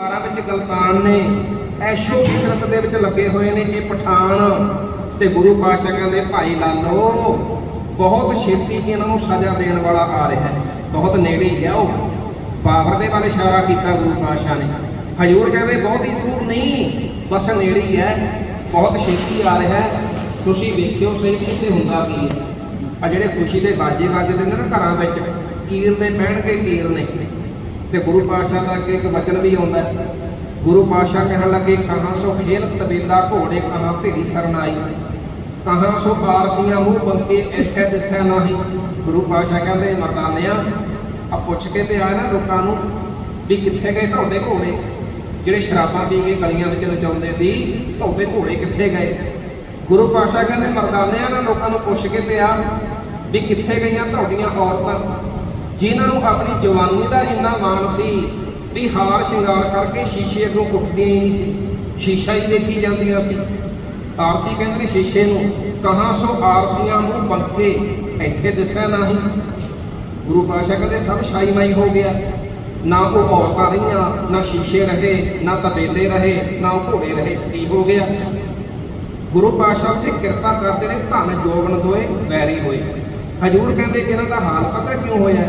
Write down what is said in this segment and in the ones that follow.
ਕਾਰਾਂ ਵਿੱਚ ਗਲਤਾਨ ਨੇ। ਐਸ਼ੋ ਇਸ਼ਰਤ ਦੇ ਵਿੱਚ ਲੱਗੇ ਹੋਏ ਨੇ ਇਹ ਪਠਾਨ। ਤੇ ਗੁਰੂ ਪਾਤਸ਼ਾਹ ਕਹਿੰਦੇ ਭਾਈ ਲਾਲੋ, ਬਹੁਤ ਛੇਤੀ ਇਹਨਾਂ ਨੂੰ ਸਜ਼ਾ ਦੇਣ ਵਾਲਾ ਆ ਰਿਹਾ ਹੈ। ਬਹੁਤ ਨੇੜੇ ਹੀ ਹੈ ਉਹ। ਬਾਬਰ ਦੇ ਵੱਲ ਇਸ਼ਾਰਾ ਕੀਤਾ ਗੁਰੂ ਪਾਤਸ਼ਾਹ ਨੇ। ਹਜੂਰ ਕਹਿੰਦੇ, ਬਹੁਤ ਹੀ ਦੂਰ ਨਹੀਂ, ਬਸ ਨੇੜੇ ਹੀ ਹੈ। ਬਹੁਤ ਛੇਤੀ ਆ ਰਿਹਾ ਹੈ। ਤੁਸੀਂ ਵੇਖਿਓ ਸਹੀ ਵੀ ਇੱਥੇ ਹੁੰਦਾ ਕੀ ਹੈ। ਆ ਜਿਹੜੇ ਖੁਸ਼ੀ ਦੇ ਬਾਜੇ ਵੱਜਦੇ ਨੇ ਨਾ ਘਰਾਂ ਵਿੱਚ ਕੀਰ ਦੇ ਪਹਿਣਗੇ ਕੀਰ ਨੇ। ਤੇ ਗੁਰੂ ਪਾਤਸ਼ਾਹ ਦਾ ਅੱਗੇ ਇੱਕ ਵਚਨ ਵੀ ਆਉਂਦਾ ਗੁਰੂ ਪਾਤਸ਼ਾਹ ਕਹਿਣ ਲੱਗੇ, ਕਹਾਂ ਸੋ ਖੇਲ ਤਬੇਲਾ ਘੋੜੇ, ਕਹਾਂ ਭੇਰੀ ਸਰਨਾਈ। ਕਹਾਂ ਸੋ ਆਰਸੀਆਂ ਮੂੰਹ ਬੰਕੇ ਇੱਥੇ ਦਿਸੈ ਨਾਹੀ। ਗੁਰੂ ਪਾਤਸ਼ਾਹ ਕਹਿੰਦੇ, ਮਰਦਾਨਿਆਂ, ਆ ਪੁੱਛ ਕੇ ਤੇ ਆਇਆ ਨਾ ਲੋਕਾਂ ਨੂੰ ਵੀ ਕਿੱਥੇ ਗਏ ਤੁਹਾਡੇ ਘੋੜੇ? ਜਿਹੜੇ ਸ਼ਰਾਬਾਂ ਪੀ ਕੇ ਗਲੀਆਂ ਵਿੱਚ ਨਚਾਉਂਦੇ ਸੀ, ਤੁਹਾਡੇ ਘੋੜੇ ਕਿੱਥੇ ਗਏ? ਗੁਰੂ ਪਾਤਸ਼ਾਹ ਕਹਿੰਦੇ, ਮਰਦਾਨਿਆਂ ਨਾ ਲੋਕਾਂ ਨੂੰ ਪੁੱਛ ਕੇ ਤੇ ਆ ਵੀ ਕਿੱਥੇ ਗਈਆਂ ਤੁਹਾਡੀਆਂ ਔਰਤਾਂ? ਜਿਨ੍ਹਾਂ ਨੂੰ ਆਪਣੀ ਜਵਾਨੀ ਦਾ ਇੰਨਾ ਮਾਣ ਸੀ ਵੀ ਹਾਰ ਸ਼ਿੰਗਾਰ ਕਰਕੇ ਸ਼ੀਸ਼ੇ ਅੱਗੋਂ ਉੱਠਦੀਆਂ ਹੀ ਨਹੀਂ ਸੀ। ਸ਼ੀਸ਼ਾ ਹੀ ਦੇਖੀ ਜਾਂਦੀਆਂ ਸੀ। ਆਰਸੀ ਕਹਿੰਦੇ ਨੇ ਸ਼ੀਸ਼ੇ ਨੂੰ, ਕਹਾਂ ਸੋ ਆਰਸੀਆਂ ਨੂੰ ਬੰਕੇ ਇੱਥੇ ਦਿਸਿਆ ਨਹੀਂ? ਗੁਰੂ ਪਾਤਸ਼ਾਹ ਕਹਿੰਦੇ, ਸਭ ਸ਼ਾਈ ਹੋ ਗਿਆ। ਨਾ ਉਹ ਔਰਤਾਂ ਰਹੀਆਂ, ਨਾ ਸ਼ੀਸ਼ੇ ਰਹੇ, ਨਾ ਤਬੇਲੇ ਰਹੇ, ਨਾ ਉਹ ਘੋੜੇ ਰਹੇ, ਕੀ ਹੋ ਗਿਆ? ਗੁਰੂ ਪਾਤਸ਼ਾਹ ਉੱਥੇ ਕਿਰਪਾ ਕਰਦੇ ਨੇ, ਧਨ ਜੋਗਣ ਦੋਏ ਵੈਰੀ ਹੋਏ। ਹਜੂਰ ਕਹਿੰਦੇ ਇਹਨਾਂ ਦਾ ਹਾਲ ਪਤਾ ਕਿਉਂ ਹੋਇਆ?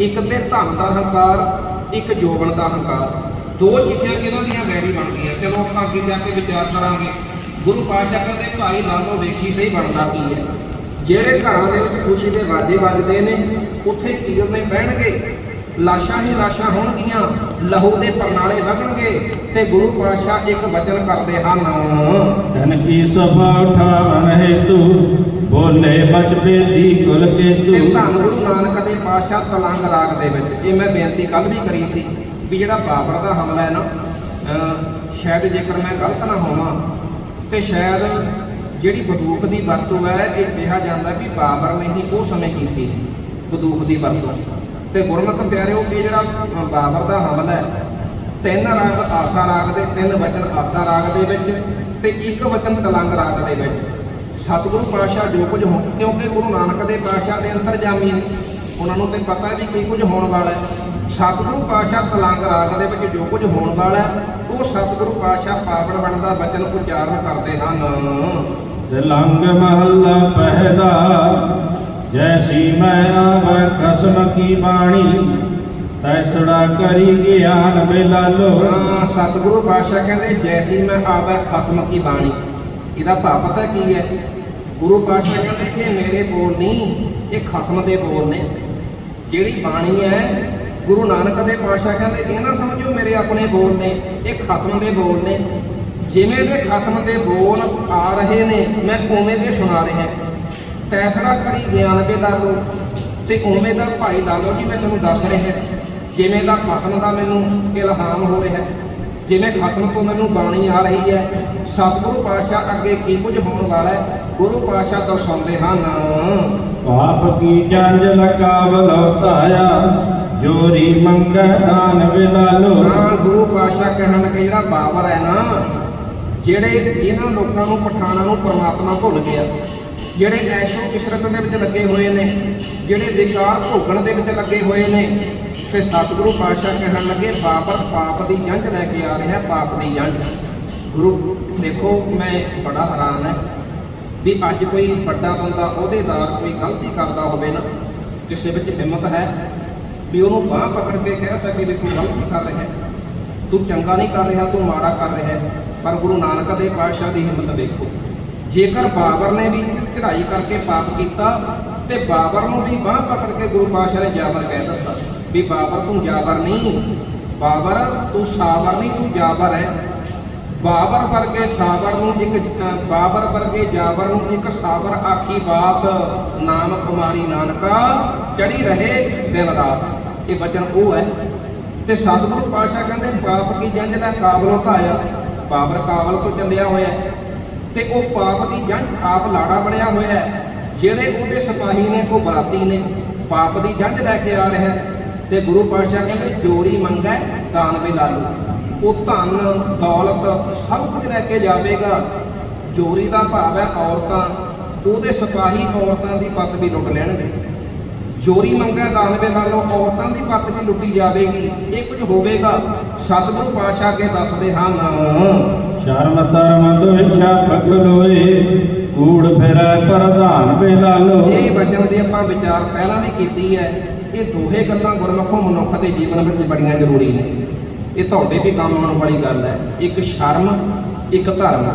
ਇੱਕ ਤੇ ਧਨ ਦਾ ਹੰਕਾਰ, ਇੱਕ ਜੋਗਣ ਦਾ ਹੰਕਾਰ। ਦੋ ਚੀਜ਼ਾਂ ਇਹਨਾਂ ਦੀਆਂ ਵੈਰੀ ਬਣ ਗਈਆਂ ਚਲੋ ਆਪਾਂ ਅੱਗੇ ਜਾ ਕੇ ਵਿਚਾਰ ਕਰਾਂਗੇ। ਗੁਰੂ ਪਾਤਸ਼ਾਹ ਕਹਿੰਦੇ, ਭਾਈ ਲਾਲੋ ਵੇਖੀ ਸਹੀ ਬਣਦਾ ਕੀ ਹੈ। ਜਿਹੜੇ ਘਰਾਂ ਦੇ ਵਿੱਚ ਖੁਸ਼ੀ ਦੇ ਵਾਜੇ ਵੱਜਦੇ ਨੇ, ਉੱਥੇ ਕੀਰ ਨੇ ਬਹਿਣਗੇ। ਲਾਸ਼ਾਂ ਹੀ ਲਾਸ਼ਾਂ ਹੋਣਗੀਆਂ। ਲਹੂ ਦੇ ਪਰਨਾਲੇ ਵਗਣਗੇ ਤੇ ਗੁਰੂ ਪਾਤਸ਼ਾਹ ਇੱਕ ਵਚਨ ਕਰਦੇ ਹਨ। ਧਨ ਕੀ ਸਭਾ ਉਠਾਵਨ ਹੇਤੂ? ਬੋਲੇ ਬਚ ਬੇਦੀ ਕੁਲ ਤੇ। ਕੇਤੂ ਧੰਨ ਗੁਰੂ ਨਾਨਕ ਦੇ ਪਾਤਸ਼ਾਹ ਤਲੰਗ ਰਾਗ ਦੇ ਵਿੱਚ ਇਹ ਮੈਂ ਬੇਨਤੀ ਕੱਲ ਵੀ ਕਰੀ ਸੀ ਵੀ ਜਿਹੜਾ ਬਾਬਰ ਦਾ ਹਮਲਾ ਹੈ ਨਾ ਸ਼ਾਇਦ ਜੇਕਰ ਮੈਂ ਗਲਤ ਨਾ ਹੋਵਾਂ, ਤੇ ਸ਼ਾਇਦ ਜਿਹੜੀ ਬੰਦੂਕ ਦੀ ਵਰਤੋਂ ਹੈ, ਇਹ ਕਿਹਾ ਜਾਂਦਾ ਵੀ ਬਾਬਰ ਨੇ ਹੀ ਉਹ ਸਮੇਂ ਕੀਤੀ ਸੀ, ਬੰਦੂਕ ਦੀ ਵਰਤੋਂ। ਤੇ ਗੁਰਮਤਿ ਪਿਆਰਿਓ, ਇਹ ਜਿਹੜਾ ਬਾਬਰ ਦਾ ਹਮਲਾ ਹੈ, ਤਿੰਨ ਰਾਗ ਆਸਾ ਰਾਗ ਦੇ, ਤਿੰਨ ਵਚਨ ਆਸਾ ਰਾਗ ਦੇ ਵਿੱਚ ਤੇ ਇੱਕ ਵਚਨ ਤਲੰਗ ਰਾਗ ਦੇ ਵਿੱਚ। ਸਤਿਗੁਰੂ ਪਾਤਸ਼ਾਹ ਜੋ ਕੁਝ ਹੋ ਕਿਉਂਕਿ ਗੁਰੂ ਨਾਨਕ ਦੇ ਪਾਤਸ਼ਾਹ ਦੇ ਅੰਤਰਜਾਮੀ ਨੇ ਉਹਨਾਂ ਨੂੰ ਤੇ ਪਤਾ ਹੈ ਵੀ ਕੀ ਕੁਝ ਹੋਣ ਵਾਲਾ ਹੈ। ਸਤਿਗੁਰੂ ਪਾਤਸ਼ਾਹ ਤਲੰਗ ਰਾਗ ਦੇ ਵਿੱਚ ਜੋ ਕੁਝ ਹੋਣ ਵਾਲਾ ਹੈ ਉਹ ਸਤਿਗੁਰੂ ਪਾਤਸ਼ਾਹ ਪਾਵਨ ਬਣਦਾ ਵਚਨ ਉਚਾਰਨ ਕਰਦੇ ਹਨ। ਲੰਗ ਮਹੱਲਾ ਪਹਿਲਾ ਜੈਸੀ ਮੈਂ ਆਵੈ ਖਸਮ ਕੀ ਬਾਣੀ ਤੈਸੜਾ ਕਰੀ ਗਿਆਨ ਬੇਲਾਲੋ ਹਾਂ, ਸਤਿਗੁਰੂ ਪਾਤਸ਼ਾਹ ਕਹਿੰਦੇ ਜੈਸੀ ਮੈਂ ਆਵੈ ਖਸਮ ਕੀ ਬਾਣੀ। ਇਹਦਾ ਭਾਵ ਪਤਾ ਕੀ ਹੈ? ਗੁਰੂ ਪਾਤਸ਼ਾਹ ਕਹਿੰਦੇ ਇਹ ਮੇਰੇ ਬੋਲ ਨਹੀਂ, ਇਹ ਖਸਮ ਦੇ ਬੋਲ ਨੇ। ਜਿਹੜੀ ਬਾਣੀ ਹੈ, ਗੁਰੂ ਨਾਨਕ ਦੇ ਪਾਤਸ਼ਾਹ ਕਹਿੰਦੇ ਇਹ ਨਾ ਸਮਝੋ ਮੇਰੇ ਆਪਣੇ ਬੋਲ ਨੇ, ਇਹ ਖਸਮ ਦੇ ਬੋਲ ਨੇ। ਜਿਵੇਂ ਦੇ ਖਸਮ ਦੇ ਬੋਲ ਆ ਰਹੇ ਨੇ, ਮੈਂ ਉਵੇਂ ਦੇ ਸੁਣਾ ਰਿਹਾ। ਤੈਸੜਾ ਕਰੀ ਗਿਆਨ ਦੇ ਲਾਲੋ ਤੇ ਉਵੇਂ ਦਾ ਭਾਈ ਲਾਲੋ ਜੀ ਮੈਂ ਤੁਹਾਨੂੰ ਦੱਸ ਰਿਹਾ। ਜਿਵੇਂ ਦਾ ਖਸਮ ਦਾ ਮੈਨੂੰ ਇਲਹਾਮ ਹੋ ਰਿਹਾ। ਜਿਵੇਂ ਖਸਮ ਤੋਂ ਮੈਨੂੰ ਬਾਣੀ ਆ ਰਹੀ ਹੈ ਸਤਿਗੁਰੂ ਪਾਤਸ਼ਾਹ ਅੱਗੇ ਕੀ ਕੁਝ ਹੋਣ ਵਾਲਾ ਹੈ ਗੁਰੂ ਪਾਤਸ਼ਾਹ ਦਰਸਾਉਂਦੇ ਹਨ। ਪਾਪ ਕੀ ਜੰਜ ਲਕਾਵ ਲਉਤਾਇਆ ਜੋਰੀ ਮੰਗੈ ਦਾਨ ਬੇਲਾਲੋ। ਹਾਂ ਗੁਰੂ ਪਾਤਸ਼ਾਹ ਕਹਿਣ ਲੱਗੇ ਜਿਹੜਾ ਬਾਬਰ ਹੈ ਨਾ ਜਿਹੜੇ ਇਹਨਾਂ ਲੋਕਾਂ ਨੂੰ ਪਠਾਨਾਂ ਨੂੰ ਪ੍ਰਮਾਤਮਾ ਭੁੱਲ ਗਿਆ ਜਿਹੜੇ ਐਸ਼ੋ ਇਸ਼ਰਤ ਦੇ ਵਿੱਚ ਲੱਗੇ ਹੋਏ ਨੇ ਜਿਹੜੇ ਵਿਕਾਰ ਭੋਗਣ ਦੇ ਵਿੱਚ ਲੱਗੇ ਹੋਏ ਨੇ ਤੇ ਸਤਿਗੁਰੂ ਪਾਤਸ਼ਾਹ ਕਹਿਣ ਲੱਗੇ, ਬਾਬਰ, ਪਾਪ ਦੀ ਜੰਝ ਲੈ ਕੇ ਆ ਰਿਹਾ, ਪਾਪ ਦੀ ਜੰਝ। ਗੁਰੂ, ਦੇਖੋ, ਮੈਂ ਬੜਾ ਹੈਰਾਨ ਹੈ ਵੀ ਅੱਜ ਕੋਈ ਵੱਡਾ ਬੰਦਾ ਅਹੁਦੇਦਾਰ ਕੋਈ ਗਲਤੀ ਕਰਦਾ ਹੋਵੇ ਨਾ, ਕਿਸੇ ਵਿੱਚ ਹਿੰਮਤ ਹੈ ਵੀ ਉਹਨੂੰ ਬਾਹ ਪਕੜ ਕੇ ਕਹਿ ਸਕੇ ਵੀ ਤੂੰ ਗਲਤੀ ਕਰ ਰਿਹਾ ਤੂੰ ਚੰਗਾ ਨਹੀਂ ਕਰ ਰਿਹਾ, ਤੂੰ ਮਾੜਾ ਕਰ ਰਿਹਾ ਪਰ ਗੁਰੂ ਨਾਨਕ ਦੇ ਪਾਤਸ਼ਾਹ ਦੀ ਹਿੰਮਤ ਵੇਖੋ ਜੇਕਰ ਬਾਬਰ ਨੇ ਵੀ ਚੜਾਈ ਕਰਕੇ ਪਾਪ ਕੀਤਾ ਤੇ ਬਾਬਰ ਨੂੰ ਵੀ ਬਾਹ ਪਕੜ ਕੇ ਗੁਰੂ ਪਾਤਸ਼ਾਹ ਨੇ ਜਾਬਰ ਕਹਿ ਦਿੱਤਾ। ਵੀ ਬਾਬਰ ਤੂੰ ਜਾਬਰ ਨਹੀਂ। ਬਾਬਰ, ਤੂੰ ਸਾਬਰ ਨਹੀਂ, ਤੂੰ ਜਾਬਰ ਹੈ। ਬਾਬਰ ਵਰਗੇ ਸਾਬਰ ਨੂੰ ਇੱਕ, ਬਾਬਰ ਵਰਗੇ ਜਾਬਰ ਨੂੰ ਇੱਕ ਸਾਬਰ ਆਖੀ ਬਾਤ, ਨਾਮ ਕੁਮਾਰੀ ਨਾਨਕਾ, ਚੜੀ ਰਹੇ ਦਿਨ ਰਾਤ। ਇਹ ਬਚਨ ਉਹ ਹੈ। ਤੇ ਸਤਿਗੁਰੂ ਪਾਤਸ਼ਾਹ ਕਹਿੰਦੇ, ਪਾਪ ਕੀ ਜੰਝ ਦਾ ਕਾਬਲੋਂ ਧਾਇਆ। ਬਾਬਰ ਕਾਬਲ ਤੋਂ ਚੱਲਿਆ ਹੋਇਆ ਤੇ ਉਹ ਪਾਪ ਦੀ ਜੰਝ ਆਪ ਲਾੜਾ ਬਣਿਆ ਹੋਇਆ ਜਿਹੜੇ ਉਹਦੇ ਸਿਪਾਹੀ ਨੇ, ਉਹ ਬਰਾਤੀ ਨੇ। ਪਾਪ ਦੀ ਜੰਝ ਲੈ ਕੇ ਆ ਰਿਹਾ ਤੇ ਗੁਰੂ ਪਾਤਸ਼ਾਹ ਕਹਿੰਦੇ ਜੋੜੀ ਮੰਗੈ ਦਾਨ ਵੀ ਲਾ ਲਓ। ਉਹ ਧਨ ਦੌਲਤ ਸਭ ਕੁਝ ਲੈ ਕੇ ਜਾਵੇਗਾ। ਚੋਰੀ ਦਾ ਭਾਵ ਹੈ ਔਰਤਾਂ ਉਹਦੇ ਸਿਪਾਹੀ ਔਰਤਾਂ ਦੀ ਪੱਤ ਵੀ ਲੁੱਟ ਲੈਣਗੇ। ਚੋਰੀ ਮੰਗਿਆ ਦਾਨ ਵੇ ਲਾ ਲਓ ਔਰਤਾਂ ਦੀ ਪੱਤ ਵੀ ਲੁੱਟੀ ਜਾਵੇਗੀ। ਇਹ ਕੁਝ ਹੋਵੇਗਾ। ਸਤਿਗੁਰੂ ਪਾਤਸ਼ਾਹ ਕੇ ਦੱਸਦੇ ਹਨ ਸ਼ਰਮ ਧਰਮ ਦੁਇਸ਼ਾ ਪਖਲੋਏ ਕੂੜ ਫਿਰੈ ਪ੍ਰਧਾਨ ਬੇਲਾਲੋ ਇਹ ਵਚਨ ਦੀ ਆਪਾਂ ਵਿਚਾਰ ਪਹਿਲਾਂ ਵੀ ਕੀਤੀ ਹੈ। ਇਹ ਦੋਹੇ ਗੱਲਾਂ ਗੁਰਮੁਖੋਂ ਮਨੁੱਖ ਦੇ ਜੀਵਨ ਵਿੱਚ ਬੜੀਆਂ ਜ਼ਰੂਰੀ ਨੇ। ਇਹ ਤੁਹਾਡੇ ਵੀ ਕੰਮ ਆਉਣ ਵਾਲੀ ਗੱਲ ਹੈ। ਇੱਕ ਸ਼ਰਮ, ਇੱਕ ਧਰਮ।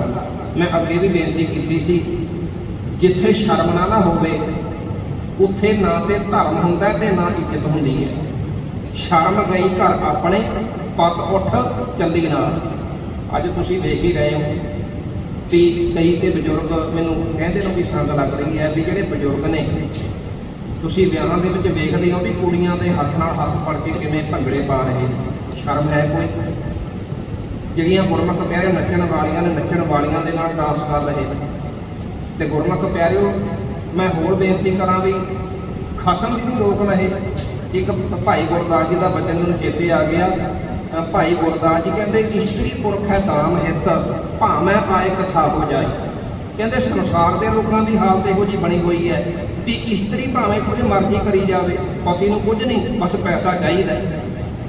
ਮੈਂ ਅੱਗੇ ਵੀ ਬੇਨਤੀ ਕੀਤੀ ਸੀ, ਜਿੱਥੇ ਸ਼ਰਮ ਨਾ ਨਾ ਹੋਵੇ, ਉੱਥੇ ਨਾ ਤੇ ਧਰਮ ਹੁੰਦਾ ਹੈ ਤੇ ਨਾ ਇੱਜ਼ਤ ਹੁੰਦੀ ਹੈ। ਸ਼ਰਮ ਗਈ ਘਰ ਆਪਣੇ, ਪਤ ਉੱਠ ਚੱਲੀ ਨਾਲ ਅੱਜ ਤੁਸੀਂ ਦੇਖ ਹੀ ਰਹੇ ਹੋ ਵੀ ਕਈ ਤੇ ਬਜ਼ੁਰਗ ਮੈਨੂੰ ਕਹਿੰਦੇ ਨੇ ਵੀ ਸੰਗ ਲੱਗ ਰਹੀ ਹੈ ਵੀ ਜਿਹੜੇ ਬਜ਼ੁਰਗ ਨੇ ਤੁਸੀਂ ਵਿਆਹਾਂ ਦੇ ਵਿੱਚ ਵੇਖਦੇ ਹੋ ਵੀ ਕੁੜੀਆਂ ਦੇ ਹੱਥ ਨਾਲ ਹੱਥ ਫੜ ਕੇ ਕਿਵੇਂ ਭੰਗੜੇ ਪਾ ਰਹੇ ਸ਼ਰਮ ਹੈ ਕੋਈ? ਜਿਹੜੀਆਂ ਗੁਰਮੁਖ ਪਿਆਰੇ ਨੱਚਣ ਵਾਲੀਆਂ ਨੇ ਨੱਚਣ ਵਾਲੀਆਂ ਦੇ ਨਾਲ ਡਾਂਸ ਕਰ ਰਹੇ ਨੇ। ਤੇ ਗੁਰਮੁਖ ਪਿਆਰਿਓ, ਮੈਂ ਹੋਰ ਬੇਨਤੀ ਕਰਾਂ ਵੀ ਖਸਮ ਦੀ ਨਹੀਂ ਰੋਕ ਰਹੇ। ਇੱਕ ਭਾਈ ਗੁਰਦਾਸ ਜੀ ਦਾ ਬਚਨ ਮੈਨੂੰ ਚੇਤੇ ਆ ਗਿਆ। ਭਾਈ ਗੁਰਦਾਸ ਜੀ ਕਹਿੰਦੇ, ਇਸਤਰੀ ਪੁਰਖ ਹੈ ਦਾਮ ਹਿੱਤ, ਭਾਵੇਂ ਆਏ ਕਥਾ ਹੋ ਜਾਏ ਕਹਿੰਦੇ, ਸੰਸਾਰ ਦੇ ਲੋਕਾਂ ਦੀ ਹਾਲਤ ਇਹੋ ਜੀ ਬਣੀ ਹੋਈ ਹੈ। ਵੀ ਇਸਤਰੀ ਭਾਵੇਂ ਕੁਝ ਮਰਜ਼ੀ ਕਰੀ ਜਾਵੇ, ਪਤੀ ਨੂੰ ਕੁਝ ਨਹੀਂ, ਬਸ ਪੈਸਾ ਚਾਹੀਦਾ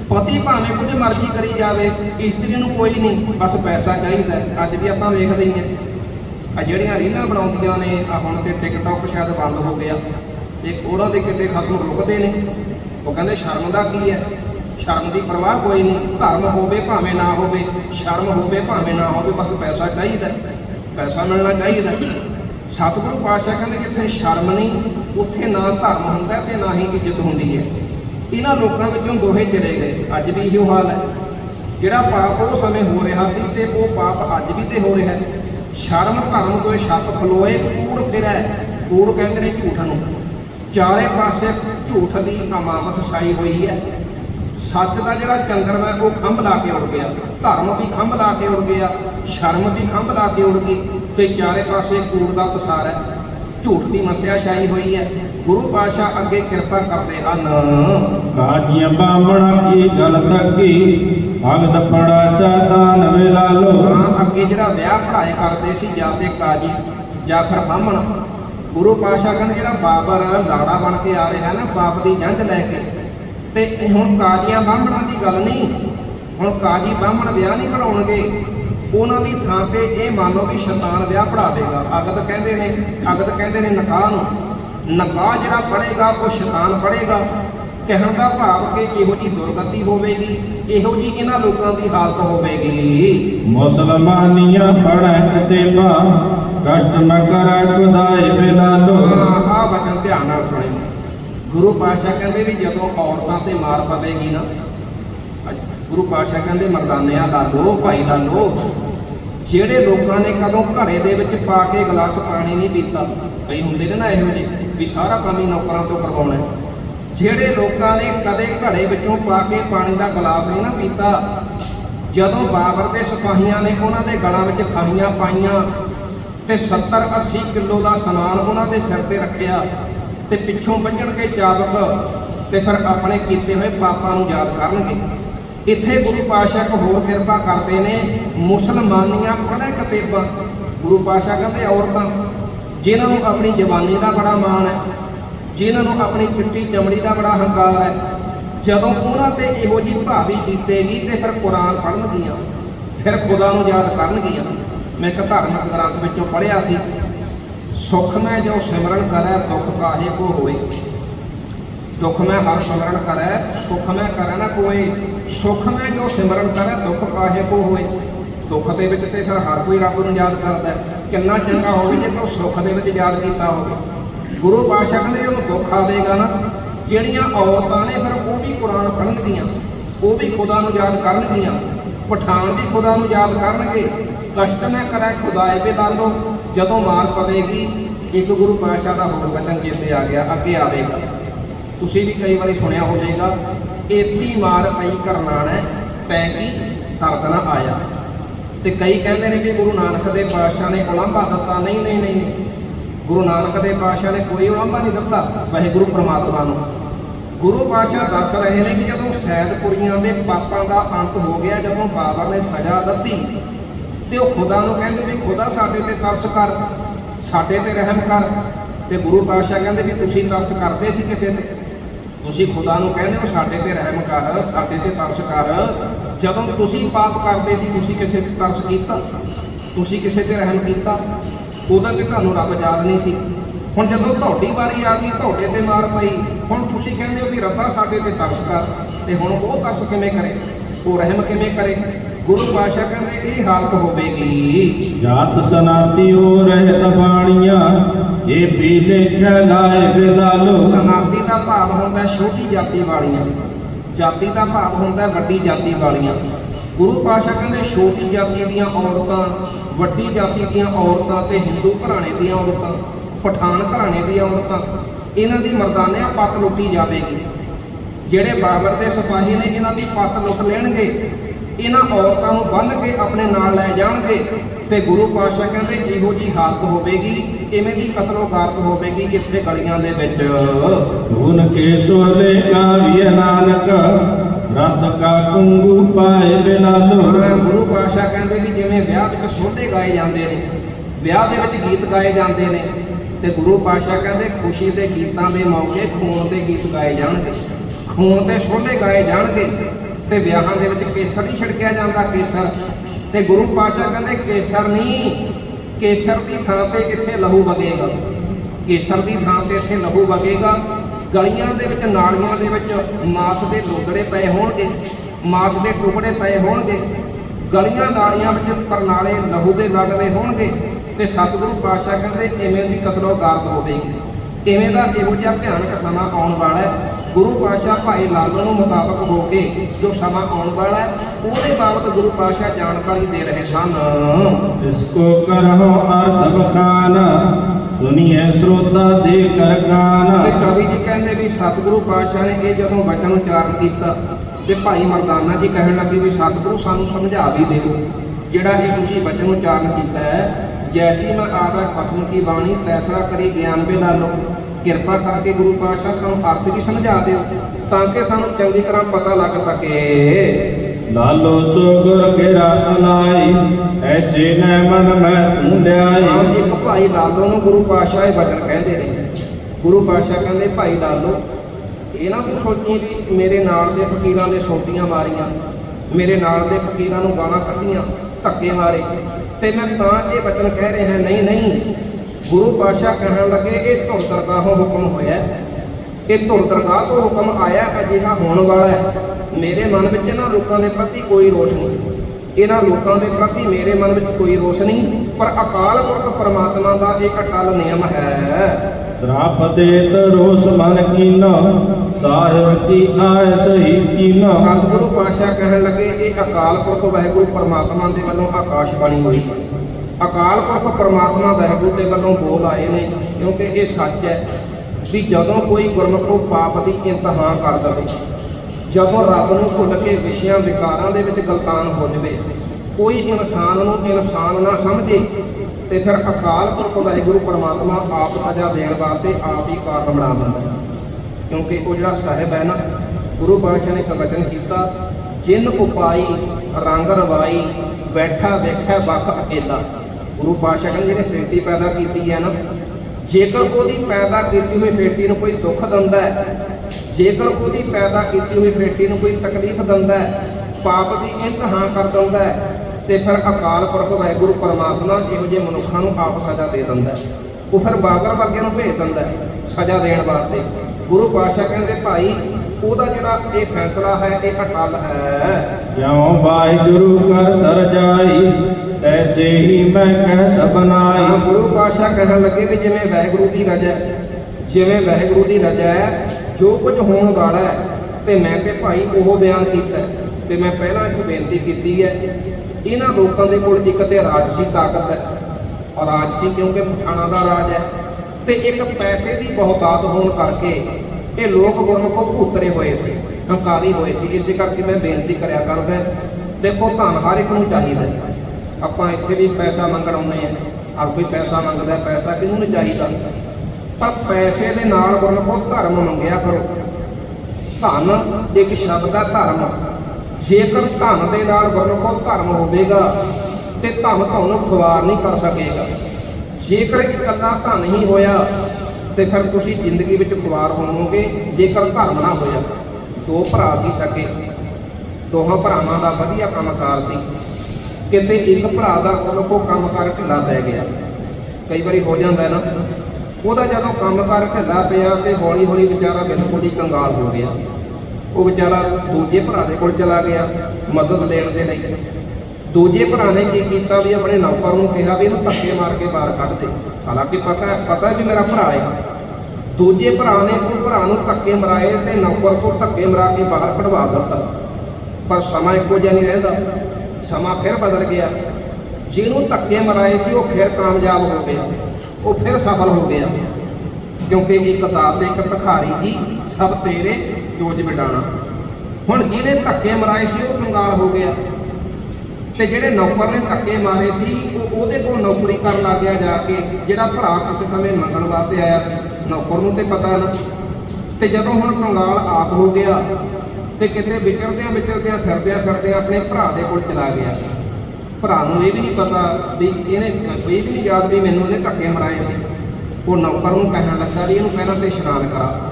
ਪਤੀ ਭਾਵੇਂ ਕੁਝ ਮਰਜ਼ੀ ਕਰੀ ਜਾਵੇ, ਇਸਤਰੀ ਨੂੰ ਕੋਈ ਨਹੀਂ, ਬਸ ਪੈਸਾ ਚਾਹੀਦਾ ਅੱਜ ਵੀ ਆਪਾਂ ਵੇਖਦੇ ਹੀ ਹਾਂ। ਆ ਜਿਹੜੀਆਂ ਰੀਲਾਂ ਬਣਾਉਂਦੀਆਂ ਨੇ ਆ ਹੁਣ ਤੇ ਟਿਕਟੌਕ ਸ਼ਾਇਦ ਬੰਦ ਹੋ ਗਿਆ। ਤੇ ਉਹਨਾਂ ਦੇ ਕਿਤੇ ਖਸਮ ਰੁਕਦੇ ਨੇ। ਉਹ ਕਹਿੰਦੇ, ਸ਼ਰਮ ਦਾ ਕੀ ਹੈ? ਸ਼ਰਮ ਦੀ ਪਰਵਾਹ ਕੋਈ ਨਹੀਂ। ਧਰਮ ਹੋਵੇ ਭਾਵੇਂ ਨਾ ਹੋਵੇ, ਸ਼ਰਮ ਹੋਵੇ ਭਾਵੇਂ ਨਾ ਹੋਵੇ, ਬਸ ਪੈਸਾ ਚਾਹੀਦਾ ਪੈਸਾ ਮਿਲਣਾ ਚਾਹੀਦਾ ਸਤਿਗੁਰੂ ਪਾਤਸ਼ਾਹ ਕਹਿੰਦੇ ਜਿੱਥੇ ਸ਼ਰਮ ਨਹੀਂ ਉੱਥੇ ਨਾ ਧਰਮ ਹੁੰਦਾ ਤੇ ਨਾ ਹੀ ਇੱਜ਼ਤ ਹੁੰਦੀ ਹੈ। ਇਹਨਾਂ ਲੋਕਾਂ ਵਿੱਚੋਂ ਦੋਹੇ ਚਲੇ ਗਏ। ਅੱਜ ਵੀ ਇਹੋ ਹਾਲ ਹੈ। ਜਿਹੜਾ ਪਾਪ ਉਹ ਸਮੇਂ ਹੋ ਰਿਹਾ ਸੀ ਤੇ ਉਹ ਪਾਪ ਅੱਜ ਵੀ ਤੇ ਹੋ ਰਿਹਾ ਹੈ। ਸ਼ਰਮ ਧਰਮ ਕੋਈ ਛੱਤ ਫਲੋਏ ਕੂੜ ਫਿਰੈ ਕੂੜ ਕਹਿੰਦੇ ਨੇ ਝੂਠ ਨੂੰ। ਚਾਰੇ ਪਾਸੇ ਝੂਠ ਦੀ ਅਮਾਮਤ ਛਾਈ ਹੋਈ ਹੈ। ਸੱਚ ਦਾ ਜਿਹੜਾ ਚੰਦਰਮਾ ਹੈ, ਉਹ ਖੰਭ ਲਾ ਕੇ ਉੜ ਗਿਆ। ਧਰਮ ਵੀ ਖੰਭ ਲਾ ਕੇ ਉੜ ਗਿਆ। ਸ਼ਰਮ ਵੀ ਖੰਭ ਲਾ ਕੇ ਉੜ ਗਈ। ਤੇ ਚਾਰੇ ਪਾਸੇ ਕੂੜ ਦਾ ਪਸਾਰ ਹੈ। ਝੂਠ ਦੀ ਮਸਿਆ ਛਾਈ ਹੋਈ ਹੈ। ਗੁਰੂ ਪਾਤਸ਼ਾਹ ਅੱਗੇ ਕਿਰਪਾ ਕਰਦੇ ਹਨ। ਕਾਜੀਆਂ ਬਾਮਣਾ ਕੀ ਗਲ ਤੱਕੀ ਭਗਤ ਪੜਾ ਸਾਧਾਨ ਬੇਲਾਲੋ ਹਾਂ ਅੱਗੇ ਜਿਹੜਾ ਵਿਆਹ ਪੜਾਏ ਕਰਦੇ ਸੀ ਜਾਂ ਤੇ ਕਾਜੀ ਜਾਂ ਫਿਰ ਬਾਹਮਣ। ਗੁਰੂ ਪਾਤਸ਼ਾਹ ਕਹਿੰਦੇ ਜਿਹੜਾ ਬਾਬਰ ਲਾੜਾ ਬਣ ਕੇ ਆ ਰਿਹਾ ਨਾ ਬਾਪ ਦੀ ਜੰਝ ਲੈ ਕੇ। ਤੇ ਹੁਣ ਕਾਜੀਆਂ ਬਾਹਮਣਾਂ ਦੀ ਗੱਲ ਨਹੀਂ। ਹੁਣ ਕਾਜੀ ਬਾਹਮਣ ਵਿਆਹ ਨਹੀਂ ਪੜਾਉਣਗੇ ਉਹਨਾਂ ਦੀ ਥਾਂ ਤੇ ਇਹ ਮੰਨ ਵੀ ਸ਼ੈਤਾਨ ਵਿਆਹ ਪੜਾਵੇਗਾ ਅਗਤ ਕਹਿੰਦੇ ਨੇ ਅਗਤ ਕਹਿੰਦੇ ਨੇ ਨਿਕਾਹ ਨੂੰ। ਨਿਕਾਹ ਜਿਹੜਾ ਪੜੇਗਾ ਉਹ ਸ਼ੈਤਾਨ ਪੜੇਗਾ ਕਹਿਣ ਦਾ ਭਾਵ ਕਿ ਇਹੋ ਜੀ ਦੁਰਗਤੀ ਹੋਵੇਗੀ ਇਹੋ ਜੀ ਇਹਨਾਂ ਲੋਕਾਂ ਦੀ ਹਾਲਤ ਹੋਵੇਗੀ। ਮੁਸਲਮਾਨੀਆਂ ਪੜੈ ਕਤੇਬਾ ਕਸ਼ਟ ਨ ਕਰੈ ਖੁਦਾਏ ਬੇਲਾਲੋ ਆ ਵਚਨ ਧਿਆਨ ਨਾਲ ਸੁਣਿਓ। ਗੁਰੂ ਪਾਤਸ਼ਾਹ ਕਹਿੰਦੇ ਵੀ ਜਦੋਂ ਔਰਤਾਂ ਤੇ ਮਾਰ ਪਵੇਗੀ ਨਾ ਗੁਰੂ ਪਾਤਸ਼ਾਹ ਕਹਿੰਦੇ, ਮਰਦਾਨਿਆਂ ਲਾ ਲੋ, ਭਾਈ ਲਾ ਲੋ। ਜਿਹੜੇ ਲੋਕਾਂ ਨੇ ਕਦੋਂ ਘੜੇ ਦੇ ਵਿੱਚ ਪਾ ਕੇ ਗਲਾਸ ਪਾਣੀ ਨਹੀਂ ਪੀਤਾ ਕਈ ਹੁੰਦੇ ਨੇ ਨਾ ਇਹੋ ਜਿਹੇ, ਵੀ ਸਾਰਾ ਕੰਮ ਹੀ ਨੌਕਰਾਂ ਤੋਂ ਕਰਵਾਉਣਾ ਜਿਹੜੇ ਲੋਕਾਂ ਨੇ ਕਦੇ ਘੜੇ ਵਿੱਚੋਂ ਪਾ ਕੇ ਪਾਣੀ ਦਾ ਗਲਾਸ ਨਹੀਂ ਨਾ ਪੀਤਾ, ਜਦੋਂ ਬਾਬਰ ਦੇ ਸਿਪਾਹੀਆਂ ਨੇ ਉਹਨਾਂ ਦੇ ਗਲਾਂ ਵਿੱਚ ਖਾਈਆਂ ਪਾਈਆਂ, ਤੇ 70 80 ਕਿਲੋ ਦਾ ਸਮਾਨ ਉਹਨਾਂ ਦੇ ਸਿਰ ਤੇ ਰੱਖਿਆ, ਤੇ ਪਿੱਛੋਂ ਵੱਜਣਗੇ ਚਾਬਕ ਤੇ ਫਿਰ ਆਪਣੇ ਕੀਤੇ ਹੋਏ ਪਾਪਾਂ ਨੂੰ ਯਾਦ ਕਰਨਗੇ। ਇੱਥੇ ਗੁਰੂ ਪਾਤਸ਼ਾਹ ਕੋ ਹੋਰ ਕਿਰਪਾ ਕਰਦੇ ਨੇ, ਮੁਸਲਮਾਨੀਆਂ ਪੜ੍ਹੇ ਕਤੇਬਾਂ ਗੁਰੂ ਪਾਤਸ਼ਾਹ ਕਹਿੰਦੇ ਔਰਤਾਂ, ਜਿਨ੍ਹਾਂ ਨੂੰ ਆਪਣੀ ਜਵਾਨੀ ਦਾ ਬੜਾ ਮਾਣ ਹੈ, ਜਿਨ੍ਹਾਂ ਨੂੰ ਆਪਣੀ ਚਿੱਟੀ ਚਮੜੀ ਦਾ ਬੜਾ ਹੰਕਾਰ ਹੈ, ਜਦੋਂ ਉਹਨਾਂ ਤੇ ਇਹੋ ਜੀ ਭਾਵੀ ਕੀਤੇਗੀ ਤੇ ਫਿਰ ਕੁਰਾਨ ਪੜ੍ਹਨਗੀਆਂ, ਫਿਰ ਖੁਦਾ ਨੂੰ ਯਾਦ ਕਰਨਗੀਆਂ। ਮੈਂ ਇੱਕ ਧਾਰਮਿਕ ਗ੍ਰੰਥ ਵਿੱਚੋਂ ਪੜ੍ਹਿਆ ਸੀ, ਸੁਖ ਮੈਂ ਜੋ ਸਿਮਰਨ ਕਰੈ, ਦੁੱਖ ਕਾਹੇ ਕੋ ਹੋਏ। ਦੁਖ ਮੈਂ ਹਰ ਸਿਮਰਨ ਕਰੈ, ਸੁਖ ਮੈਂ ਕਰੈ ਨਾ ਕੋਏ। ਸੁਖ ਮੈਂ ਜੋ ਸਿਮਰਨ ਕਰੈ, ਦੁੱਖ ਕਾਹੇ ਕੋ ਹੋਏ। ਦੁੱਖ ਦੇ ਵਿੱਚ ਤੇ ਫਿਰ ਹਰ ਕੋਈ ਰੱਬ ਨੂੰ ਯਾਦ ਕਰਦਾ ਕਿੰਨਾ ਚੰਗਾ ਹੋਵੇ ਜੇ ਤੂੰ ਸੁੱਖ ਦੇ ਵਿੱਚ ਯਾਦ ਕੀਤਾ ਹੋਵੇ। ਗੁਰੂ ਪਾਤਸ਼ਾਹ ਕਹਿੰਦੇ ਜਦੋਂ ਦੁੱਖ ਆਵੇਗਾ ਨਾ, ਜਿਹੜੀਆਂ ਔਰਤਾਂ ਨੇ ਫਿਰ ਉਹ ਵੀ ਕੁਰਾਨ ਪੜ੍ਹਨਗੀਆਂ, ਉਹ ਵੀ ਖੁਦਾ ਨੂੰ ਯਾਦ ਕਰਨਗੀਆਂ। ਪਠਾਨ ਵੀ ਖੁਦਾ ਨੂੰ ਯਾਦ ਕਰਨਗੇ। ਕਸ਼ਟ ਮੈਂ ਕਰੈ ਖੁਦਾਏ ਬੇ ਲਾਲੋ ਜਦੋਂ ਮਾਰ ਪਵੇਗੀ, ਇੱਕ ਗੁਰੂ ਪਾਤਸ਼ਾਹ ਦਾ ਹੋਰ ਵਚਨ ਚੇਤੇ ਆ ਗਿਆ, ਅੱਗੇ ਆਵੇਗਾ। ਤੁਸੀਂ ਵੀ ਕਈ ਵਾਰੀ ਸੁਣਿਆ ਹੋ ਜਾਏਗਾ ਏਤੀ ਮਾਰ ਪਈ ਕਰਨਾਣਾ ਤੈ ਕੀ ਦਰਦ ਨਾ ਆਇਆ ਤੇ ਕਈ ਕਹਿੰਦੇ ਨੇ ਕਿ ਗੁਰੂ ਨਾਨਕ ਦੇ ਪਾਤਸ਼ਾਹ ਨੇ ਉਲੰਭਾ ਦਿੱਤਾ। ਨਹੀਂ ਨਹੀਂ ਨਹੀਂ ਗੁਰੂ ਨਾਨਕ ਦੇ ਪਾਤਸ਼ਾਹ ਨੇ ਕੋਈ ਉਲੰਭਾ ਨਹੀਂ ਦਿੱਤਾ ਵਾਹਿਗੁਰੂ ਪ੍ਰਮਾਤਮਾ ਨੂੰ। ਗੁਰੂ ਪਾਤਸ਼ਾਹ ਦੱਸ ਰਹੇ ਨੇ ਕਿ ਜਦੋਂ ਸੈਦਪੁਰੀਆਂ ਦੇ ਪਾਪਾਂ ਦਾ ਅੰਤ ਹੋ ਗਿਆ, ਜਦੋਂ ਬਾਬਰ ਨੇ ਸਜ਼ਾ ਦਿੱਤੀ, ਤੇ ਉਹ ਖੁਦਾ ਨੂੰ ਕਹਿੰਦੇ ਵੀ ਖੁਦਾ ਸਾਡੇ ਤੇ ਤਰਸ ਕਰ, ਸਾਡੇ ਤੇ ਰਹਿਮ ਕਰ। ਤੇ ਗੁਰੂ ਪਾਤਸ਼ਾਹ ਕਹਿੰਦੇ ਵੀ ਤੁਸੀਂ ਤਰਸ ਕਰਦੇ ਸੀ ਕਿਸੇ ਤੇ। ਤੁਸੀਂ ਖੁਦਾ ਨੂੰ ਕਹਿੰਦੇ ਹੋ, ਸਾਡੇ ਤੇ ਰਹਿਮ ਕਰ, ਸਾਡੇ ਤੇ ਤਰਸ ਕਰ। ਜਦੋਂ ਤੁਸੀਂ ਪਾਪ ਕਰਦੇ ਸੀ ਤੁਸੀਂ ਕਿਸੇ ਤੇ ਤਰਸ ਕੀਤਾ, ਤੁਸੀਂ ਕਿਸੇ ਤੇ ਰਹਿਮ ਕੀਤਾ, ਉਦੋਂ ਤੇ ਤੁਹਾਨੂੰ ਰੱਬ ਯਾਦ ਨਹੀਂ ਸੀ। ਹੁਣ ਜਦੋਂ ਤੁਹਾਡੀ ਵਾਰੀ ਆ ਗਈ, ਤੁਹਾਡੇ ਤੇ ਮਾਰ ਪਈ, ਹੁਣ ਤੁਸੀਂ ਕਹਿੰਦੇ ਹੋ ਵੀ ਰੱਬਾ ਸਾਡੇ ਤੇ ਤਰਸ ਕਰ, ਤੇ ਹੁਣ ਉਹ ਤਰਸ ਕਿਵੇਂ ਕਰੇ? ਉਹ ਰਹਿਮ ਕਿਵੇਂ ਕਰੇ? ਗੁਰੂ ਪਾਤਸ਼ਾਹ ਕਹਿੰਦੇ, ਇਹ ਹਾਲਤ ਹੋਵੇਗੀ। ਜਾਤ ਸਨਾਤੀਓ ਰਹਿਤ ਬਾਣੀਆਂ ਇਹ ਪੀ ਲੇਖੈ ਲਾਏ ਬਿਲਾਲੋ ਸਨਾਤੀ ਦਾ ਭਾਵ ਹੁੰਦਾ ਛੋਟੀ ਜਾਤੀ ਵਾਲੀਆਂ। ਜਾਤੀ ਦਾ ਭਾਵ ਹੁੰਦਾ ਵੱਡੀ ਜਾਤੀ ਵਾਲੀਆਂ। ਗੁਰੂ ਪਾਸ਼ਾ ਕਹਿੰਦੇ ਛੋਟੀ ਜਾਤੀ ਦੀਆਂ ਔਰਤਾਂ, ਵੱਡੀ ਜਾਤੀ ਦੀਆਂ ਔਰਤਾਂ ਤੇ ਹਿੰਦੂ ਘਰਾਣੇ ਦੀਆਂ ਔਰਤਾਂ, ਪਠਾਨ ਘਰਾਣੇ ਦੀਆਂ ਔਰਤਾਂ, ਇਹਨਾਂ ਦੀ ਮਰਦਾਨਿਆਂ ਪੱਤ ਲੁੱਟੀ ਜਾਵੇਗੀ। ਜਿਹੜੇ ਬਾਬਰ ਦੇ ਸਿਪਾਹੀ ਨੇ ਇਹਨਾਂ ਦੀ ਪੱਤ ਲੁੱਟ ਲੈਣਗੇ, ਇਹਨਾਂ ਔਰਤਾਂ ਨੂੰ ਬੰਨ ਕੇ ਆਪਣੇ ਨਾਲ ਲੈ ਜਾਣਗੇ। ਤੇ ਗੁਰੂ ਪਾਤਸ਼ਾਹ ਕਹਿੰਦੇ ਇਹੋ ਜੀ ਹਾਲਤ ਹੋਵੇਗੀ ਇਵੇਂ ਦੀ ਕਤਲੋ ਗਾਰਤ ਹੋਵੇਗੀ ਇੱਥੇ ਗਲੀਆਂ ਦੇ ਵਿੱਚ? ਖੂਨ ਕੇ ਸੋਲੇ ਕਾਵਿය ਨਾਨਕ ਰਤ ਕਾ ਕੁੰਗੂ ਪਾਏ ਬਿਲਾਲੋ ਗੁਰੂ ਪਾਤਸ਼ਾਹ ਕਹਿੰਦੇ ਵੀ ਜਿਵੇਂ ਵਿਆਹ ਵਿੱਚ ਸੋਢੇ ਗਾਏ ਜਾਂਦੇ ਨੇ ਵਿਆਹ ਦੇ ਵਿੱਚ ਗੀਤ ਗਾਏ ਜਾਂਦੇ ਨੇ ਤੇ ਗੁਰੂ ਪਾਤਸ਼ਾਹ ਕਹਿੰਦੇ ਖੁਸ਼ੀ ਦੇ ਗੀਤਾਂ ਦੇ ਮੌਕੇ ਖੂਨ ਦੇ ਗੀਤ ਗਾਏ ਜਾਣਗੇ। ਖੂਨ ਦੇ ਸੋਢੇ ਗਾਏ ਜਾਣਗੇ ਤੇ ਵਿਆਹਾਂ ਦੇ ਵਿੱਚ ਕੇਸਰ ਨਹੀਂ ਛਿੜਕਿਆ ਜਾਂਦਾ ਕੇਸਰ ਤੇ ਗੁਰੂ ਪਾਤਸ਼ਾਹ ਕਹਿੰਦੇ ਕੇਸਰ ਨਹੀਂ, ਕੇਸਰ ਦੀ ਥਾਂ ਤੇ ਇੱਥੇ ਲਹੂ ਵਗੇਗਾ। ਕੇਸਰ ਦੀ ਥਾਂ ਤੇ ਇੱਥੇ ਲਹੂ ਵਗੇਗਾ। ਗਲੀਆਂ ਦੇ ਵਿੱਚ, ਨਾਲੀਆਂ ਦੇ ਵਿੱਚ ਮਾਸ ਦੇ ਲੋਗੜੇ ਪਏ ਹੋਣਗੇ। ਮਾਸ ਦੇ ਟੁਕੜੇ ਪਏ ਹੋਣਗੇ। ਗਲੀਆਂ ਨਾਲੀਆਂ ਵਿੱਚ ਪਰਨਾਲੇ ਲਹੂ ਦੇ ਲੱਗਦੇ ਹੋਣਗੇ। ਤੇ ਸਤਿਗੁਰੂ ਪਾਤਸ਼ਾਹ ਕਹਿੰਦੇ, ਇਵੇਂ ਦੀ ਕਤਲੋ ਗਾਰਤ ਹੋਵੇਗੀ। ਤਿਵੇਂ ਦਾ ਇਹੋ ਜਿਹਾ ਭਿਆਨਕ ਸਮਾਂ ਆਉਣ ਵਾਲਾ ਹੈ? ਗੁਰੂ ਪਾਤਸ਼ਾਹ ਭਾਈ ਲਾਲੋ ਨੂੰ ਮੁਤਾਬਕ ਹੋ ਕੇ ਜੋ ਸਮਾਂ ਆਉਣ ਵਾਲਾ ਹੈ ਉਹਦੇ ਬਾਬਤ ਗੁਰੂ ਪਾਤਸ਼ਾਹ ਜਾਣਕਾਰੀ ਦੇ ਰਹੇ ਸਨ। ਇਸ ਕੋ ਕਰਹੁ ਅਰਥ ਬਖਾਨ ਸੁਣੀਏ ਸਰੋਤਾ ਦੇ ਕਰ ਗਾਨ ਕਵੀ ਜੀ ਕਹਿੰਦੇ ਵੀ ਸਤਿਗੁਰੂ ਪਾਤਸ਼ਾਹ ਨੇ ਇਹ ਜਦੋਂ ਵਚਨ ਉਚਾਰਨ ਕੀਤਾ ਤੇ ਭਾਈ ਮਰਦਾਨਾ ਜੀ ਕਹਿਣ ਲੱਗੇ ਵੀ ਸਤਿਗੁਰੂ ਸਾਨੂੰ ਸਮਝਾ ਵੀ ਦਿਓ ਜਿਹੜਾ ਇਹ ਤੁਸੀਂ ਵਚਨ ਉਚਾਰਨ ਕੀਤਾ ਹੈ ਜੈਸੀ ਮੈਂ ਆਵਾ ਖਸਮ ਕੀ ਬਾਣੀ ਤੈਸਰਾ ਕਰੀ ਗਿਆਨ ਵੇ ਲਾ ਲਓ ਕਿਰਪਾ ਕਰਕੇ ਗੁਰੂ ਪਾਤਸ਼ਾਹ ਸਾਨੂੰ ਅਰਥ ਵੀ ਸਮਝਾ ਦਿਓ ਤਾਂ ਕਿ ਸਾਨੂੰ ਚੰਗੀ ਤਰ੍ਹਾਂ ਪਤਾ ਲੱਗ ਸਕੇ लालो सो गुर के रात लाई ऐसे न मन में तू ल्याई ਹਾਂ ਇੱਕ ਭਾਈ ਲਾਲੋ ਨੂੰ ਗੁਰੂ ਪਾਤਸ਼ਾਹ ਇਹ ਵਚਨ ਕਹਿੰਦੇ ਨੇ ਗੁਰੂ ਪਾਤਸ਼ਾਹ ਕਹਿੰਦੇ ਭਾਈ ਲਾਲੋ ਇਹ ਨਾ ਤੂੰ ਸੋਚੀ ਵੀ ਮੇਰੇ ਨਾਲ ਦੇ ਫਕੀਰਾਂ ਦੇ ਸੋਟੀਆਂ ਮਾਰੀਆਂ ਮੇਰੇ ਨਾਲ ਦੇ ਫਕੀਰਾਂ ਨੂੰ ਗਾਲਾਂ ਕੱਢੀਆਂ ਧੱਕੇ ਮਾਰੇ ਤੇ ਮੈਂ ਤਾਂ ਇਹ ਵਚਨ ਕਹਿ ਰਿਹਾ ਨਹੀਂ ਨਹੀਂ, ਗੁਰੂ ਪਾਤਸ਼ਾਹ ਕਹਿਣ ਲੱਗੇ, ਇਹ ਧੁਰ ਦਰਗਾਹੋਂ ਹੁਕਮ ਹੋਇਆ ਹੈ। ਇਹ ਧੁਰ ਦਰਗਾਹ ਤੋਂ ਹੁਕਮ ਆਇਆ ਅਜਿਹਾ ਹੋਣ ਵਾਲਾ ਹੈ। ਮੇਰੇ ਮਨ ਵਿੱਚ ਇਹਨਾਂ ਲੋਕਾਂ ਦੇ ਪ੍ਰਤੀ ਕੋਈ ਰੋਸ਼ ਨਹੀਂ। ਇਹਨਾਂ ਲੋਕਾਂ ਦੇ ਪ੍ਰਤੀ ਮੇਰੇ ਮਨ ਵਿੱਚ ਕੋਈ ਰੋਸ਼ ਨਹੀਂ, ਪਰ ਅਕਾਲ ਪੁਰਖ ਪਰਮਾਤਮਾ ਦਾ ਇਹ ਅਟਲ ਨਿਯਮ ਹੈ। ਸਰਾਪਦੇਤ ਰੋਸ ਮਨ ਕੀਨਾ, ਸਾਹਿਬ ਕੀ ਆਇ ਸਹੀ ਕੀਨਾ। ਸਤਿਗੁਰੂ ਪਾਸ਼ਾ ਕਹਿਣ ਲੱਗੇ, ਇਹ ਅਕਾਲ ਪੁਰਖ ਵਾਹਿਗੁਰੂ ਪਰਮਾਤਮਾ ਦੇ ਵੱਲੋਂ ਆਕਾਸ਼ ਬਾਣੀ ਹੋਈ। ਅਕਾਲ ਪੁਰਖ ਪਰਮਾਤਮਾ ਵਾਹਿਗੁਰੂ ਦੇ ਵੱਲੋਂ ਬੋਲ ਆਏ ਨੇ, ਕਿਉਂਕਿ ਇਹ ਸੱਚ ਹੈ ਵੀ ਜਦੋਂ ਕੋਈ ਗੁਰਮਖੋ ਪਾਪ ਦੀ ਇੰਤਹਾ ਕਰ ਦਵੇ ਜਦੋਂ ਰੱਬ ਨੂੰ ਭੁੱਲ ਕੇ ਵਿਸ਼ਿਆਂ ਵਿਕਾਰਾਂ ਦੇ ਵਿੱਚ ਗਲਤਾਨ ਹੋ ਜਵੇ, ਕੋਈ ਇਨਸਾਨ ਨੂੰ ਇਨਸਾਨ ਨਾ ਸਮਝੇ ਤੇ ਫਿਰ ਅਕਾਲ ਪੁਰਖ ਵਾਹਿਗੁਰੂ ਪਰਮਾਤਮਾ ਆਪ ਸਜ਼ਾ ਦੇਣ ਵਾਸਤੇ ਆਪ ਹੀ ਕਾਰਨ ਬਣਾ ਦਿੰਦਾ ਕਿਉਂਕਿ ਉਹ ਜਿਹੜਾ ਸਾਹਿਬ ਹੈ ਨਾ, ਗੁਰੂ ਪਾਤਸ਼ਾਹ ਨੇ ਇੱਕ ਵਚਨ ਕੀਤਾ, ਜਿਨ ਉਪਾਈ, ਰੰਗ ਰਵਾਈ, ਬੈਠਾ ਵੇਖੈ ਵਕ ਅਕੇਲਾ। ਗੁਰੂ ਪਾਤਸ਼ਾਹ ਕਹਿੰਦੇ ਜਿਹਨੇ ਸ੍ਰਿਸ਼ਟੀ ਪੈਦਾ ਕੀਤੀ ਹੈ ਨਾ, ਜੇਕਰ ਉਹਦੀ ਪੈਦਾ ਕੀਤੀ ਹੋਈ ਸ੍ਰਿਸ਼ਟੀ ਨੂੰ ਕੋਈ ਦੁੱਖ ਦਿੰਦਾ ਹੈ, ਜੇਕਰ ਉਹਦੀ ਪੈਦਾ ਕੀਤੀ ਹੋਈ ਸ੍ਰਿਸ਼ਟੀ ਨੂੰ ਕੋਈ ਤਕਲੀਫ ਦਿੰਦਾ ਹੈ, ਪਾਪ ਦੀ ਇੰਤਹਾ ਕਰ ਦਿੰਦਾ ਹੈ ਤੇ ਫਿਰ ਅਕਾਲ ਪੁਰਖ ਵਾਹਿਗੁਰੂ ਪਰਮਾਤਮਾ ਇਹੋ ਜਿਹੇ ਮਨੁੱਖਾਂ ਨੂੰ ਆਪ ਸਜ਼ਾ ਦੇ ਦਿੰਦਾ ਉਹ ਫਿਰ ਬਾਬਰ ਵਰਗਿਆਂ ਨੂੰ ਭੇਜ ਦਿੰਦਾ ਸਜ਼ਾ ਦੇਣ ਵਾਸਤੇ। ਗੁਰੂ ਪਾਤਸ਼ਾਹ ਕਹਿੰਦੇ ਭਾਈ ਉਹਦਾ ਜਿਹੜਾ ਇਹ ਫੈਸਲਾ ਹੈ ਇਹ ਅਟਲ ਹੈ। ਜਿਉਂ ਵਾਹਿਗੁਰੂ ਕਰ ਦਰ ਜਾਈ ਤੈਸੇ ਹੀ ਮੈਂ ਕਹਿਤ ਬਨਾਈ ਗੁਰੂ ਪਾਤਸ਼ਾਹ ਕਹਿਣ ਲੱਗੇ ਵੀ ਜਿਵੇਂ ਵਾਹਿਗੁਰੂ ਦੀ ਰਜਾ ਜਿਵੇਂ ਵਾਹਿਗੁਰੂ ਦੀ ਰਜਾ ਹੈ ਜੋ ਕੁਝ ਹੋਣ ਵਾਲਾ ਹੈ ਤੇ ਮੈਂ ਤੇ ਭਾਈ ਉਹ ਬਿਆਨ ਕੀਤਾ ਤੇ ਮੈਂ ਪਹਿਲਾਂ ਇੱਕ ਬੇਨਤੀ ਕੀਤੀ ਹੈ, ਇਹਨਾਂ ਲੋਕਾਂ ਦੇ ਕੋਲ ਇੱਕ ਤੇ ਰਾਜਸੀ ਤਾਕਤ ਹੈ। ਔਰ ਰਾਜਸੀ ਕਿਉਂਕਿ ਪਠਾਣਾ ਦਾ ਰਾਜ ਹੈ, ਤੇ ਇੱਕ ਪੈਸੇ ਦੀ ਬਹੁਤਾਤ ਹੋਣ ਕਰਕੇ ਇਹ ਲੋਕ ਗੁਰਮੁਖੋਂ ਭੂਤਰੇ ਹੋਏ ਸੀ, ਹੰਕਾਰੀ ਹੋਏ ਸੀ। ਇਸੇ ਕਰਕੇ ਮੈਂ ਬੇਨਤੀ ਕਰਿਆ ਕਰਦਾ ਦੇਖੋ ਧਨ ਹਰ ਇੱਕ ਨੂੰ ਚਾਹੀਦਾ ਆਪਾਂ ਇੱਥੇ ਵੀ ਪੈਸਾ ਮੰਗਣ ਆਉਂਦੇ ਆ ਹਰ ਕੋਈ ਪੈਸਾ ਮੰਗਦਾ ਪੈਸਾ ਕਿਹਨੂੰ ਨਹੀਂ ਚਾਹੀਦਾ? ਪਰ ਪੈਸੇ ਦੇ ਨਾਲ ਗੁਰਮੁਖੋ ਧਰਮ ਮੰਗਿਆ ਕਰੋ। ਧਨ ਇੱਕ ਸ਼ਬਦ ਹੈ ਧਰਮ। ਜੇਕਰ ਧਨ ਦੇ ਨਾਲ ਗੁਰਮੁਖੋ ਧਰਮ ਹੋਵੇਗਾ ਤੇ ਧਨ ਤੁਹਾਨੂੰ ਖਵਾਰ ਨਹੀਂ ਕਰ ਸਕੇਗਾ। ਜੇਕਰ ਇਕੱਲਾ ਧਨ ਹੀ ਹੋਇਆ, ਤੇ ਫਿਰ ਤੁਸੀਂ ਜ਼ਿੰਦਗੀ ਵਿੱਚ ਖੁਆਰ ਹੋਵੋਗੇ, ਜੇਕਰ ਧਰਮ ਨਾ ਹੋਇਆ। ਦੋ ਭਰਾ ਸੀ ਸਕੇ। ਦੋਹਾਂ ਭਰਾਵਾਂ ਦਾ ਵਧੀਆ ਕੰਮਕਾਰ ਸੀ। ਕਿਤੇ ਇੱਕ ਭਰਾ ਦਾ ਕੋਲੋਂ ਕੋ ਕੰਮਕਾਰ ਢਿੱਲਾ ਪੈ ਗਿਆ। ਕਈ ਵਾਰੀ ਹੋ ਜਾਂਦਾ ਨਾ, ਉਹਦਾ ਜਦੋਂ ਕੰਮਕਾਰ ਢਿੱਲਾ ਪਿਆ ਤੇ ਹੌਲੀ ਹੌਲੀ ਵਿਚਾਰਾ ਬਿਲਕੁਲ ਹੀ ਕੰਗਾਲ ਹੋ ਗਿਆ। ਉਹ ਵਿਚਾਰਾ ਦੂਜੇ ਭਰਾ ਦੇ ਕੋਲ ਚਲਾ ਗਿਆ, ਮਦਦ ਲੈਣ ਦੇ ਲਈ। ਦੂਜੇ ਭਰਾ ਨੇ ਕੀ ਕੀਤਾ ਵੀ ਆਪਣੇ ਨੌਕਰ ਨੂੰ ਕਿਹਾ ਵੀ ਇਹਨੂੰ ਧੱਕੇ ਮਾਰ ਕੇ ਬਾਹਰ ਕੱਢ ਦੇ। ਹਾਲਾਂਕਿ ਪਤਾ ਪਤਾ ਵੀ ਮੇਰਾ ਭਰਾ ਹੈ। ਦੂਜੇ ਭਰਾ ਨੇ ਉਹ ਭਰਾ ਨੂੰ ਧੱਕੇ ਮਰਾਏ ਤੇ ਨੌਕਰ ਤੋਂ ਧੱਕੇ ਮਰਾ ਕੇ ਬਾਹਰ ਕਢਵਾ ਦਿੱਤਾ। ਪਰ ਸਮਾਂ ਇੱਕੋ ਜਿਹਾ ਨਹੀਂ ਰਹਿੰਦਾ। ਸਮਾਂ ਫਿਰ ਬਦਲ ਗਿਆ। ਜਿਹਨੂੰ ਧੱਕੇ ਮਰਾਏ ਸੀ, ਉਹ ਫਿਰ ਕਾਮਯਾਬ ਹੋ ਗਿਆ। ਉਹ ਫਿਰ ਸਫਲ ਹੋ ਗਿਆ। ਕਿਉਂਕਿ ਇੱਕ ਦਾਤ, ਇੱਕ ਭਖਾਰੀ ਜੀ ਸਭ ਤੇਰੇ ਚੋਜ ਵਿਡਾਣਾ ਹੁਣ ਜਿਹਨੇ ਧੱਕੇ ਮਰਾਏ ਸੀ, ਉਹ ਕੰਗਾਲ ਹੋ ਗਿਆ। ਤੇ ਜਿਹੜੇ ਨੌਕਰ ਨੇ ਧੱਕੇ ਮਾਰੇ ਸੀ, ਉਹ ਉਹਦੇ ਕੋਲ ਨੌਕਰੀ ਕਰਨ ਲੱਗ ਗਿਆ ਜਾ ਕੇ, ਜਿਹੜਾ ਭਰਾ ਕਿਸੇ ਸਮੇਂ ਮੰਗਣ ਵਾਸਤੇ ਆਇਆ ਸੀ। ਨੌਕਰ ਨੂੰ ਤੇ ਪਤਾ ਨਾ। ਤੇ ਜਦੋਂ ਹੁਣ ਕੰਗਾਲ ਆਪ ਹੋ ਗਿਆ, ਤੇ ਕਿਤੇ ਵਿਚਰਦਿਆਂ ਵਿਚਰਦਿਆਂ ਫਿਰਦਿਆਂ ਫਿਰਦਿਆਂ ਆਪਣੇ ਭਰਾ ਦੇ ਕੋਲ ਚਲਾ ਗਿਆ। ਭਰਾ ਨੂੰ ਇਹ ਵੀ ਨਹੀਂ ਪਤਾ ਵੀ ਇਹਨੇ ਇਹ ਵੀ ਨਹੀਂ ਯਾਦ ਵੀ ਮੈਨੂੰ ਇਹਨੇ ਧੱਕੇ ਮਰਾਏ ਸੀ। ਉਹ ਨੌਕਰ ਨੂੰ ਕਹਿਣ ਲੱਗਾ ਵੀ ਇਹਨੂੰ ਪਹਿਲਾਂ ਤੇ ਇਸ਼ਨਾਨ ਕਰਾ।